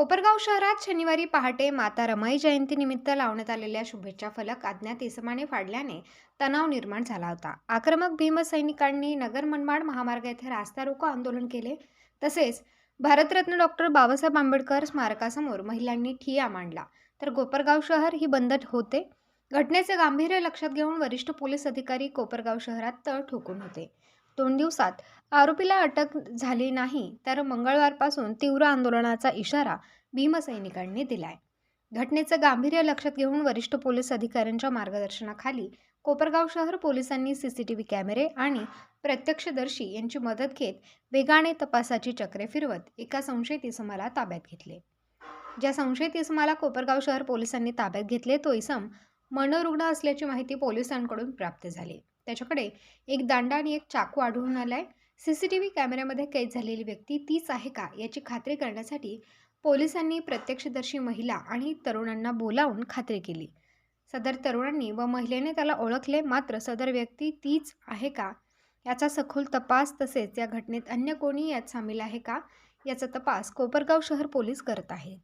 कोपरगाव शहरात शनिवारी पहाटे माता रमाई जयंतीनिमित्त लावण्यात आलेल्या शुभेच्छा फलक अज्ञात इसमाने फाडल्याने तणाव निर्माण झाला होता. आक्रमक भीमसैनिकांनी नगर मनमाड महामार्ग येथे रास्ता रोको आंदोलन केले. तसेच भारतरत्न डॉक्टर बाबासाहेब आंबेडकर स्मारकासमोर महिलांनी ठिया मांडला. तर कोपरगाव शहर ही बंद होते. घटनेचे गांभीर्य लक्षात घेऊन वरिष्ठ पोलीस अधिकारी कोपरगाव शहरात तळ ठोकून होते. दोन दिवसात. आरोपीला अटक झाली नाही तर मंगळवारपासून तीव्र आंदोलनाचा इशारा भीमसैनिकांनी दिलाय. घटनेचं गांभीर्य लक्षात घेऊन वरिष्ठ पोलीस अधिकाऱ्यांच्या मार्गदर्शनाखाली कोपरगाव शहर पोलिसांनी सीसीटीव्ही कॅमेरे आणि प्रत्यक्षदर्शी यांची मदत घेत वेगाने तपासाची चक्रे फिरवत एका संशयित इसमाला ताब्यात घेतले. ज्या संशयित इसमाला कोपरगाव शहर पोलिसांनी ताब्यात घेतले तो इसम मनोरुग्ण असल्याची माहिती पोलिसांकडून प्राप्त झाली. त्याच्याकडे एक दांडा आणि एक चाकू आढळून आलाय. व्ही कॅमेऱ्यामध्ये कैद झालेली व्यक्ती तीच आहे का याची खात्री करण्यासाठी पोलिसांनी प्रत्यक्षदर्शी महिला आणि तरुणांना बोलावून खात्री केली. सदर तरुणांनी व महिलेने त्याला ओळखले मात्र सदर व्यक्ती तीच आहे का याचा सखोल तपास तसेच या घटनेत अन्य कोणी यात सामील आहे का याचा तपास कोपरगाव शहर पोलीस करत आहेत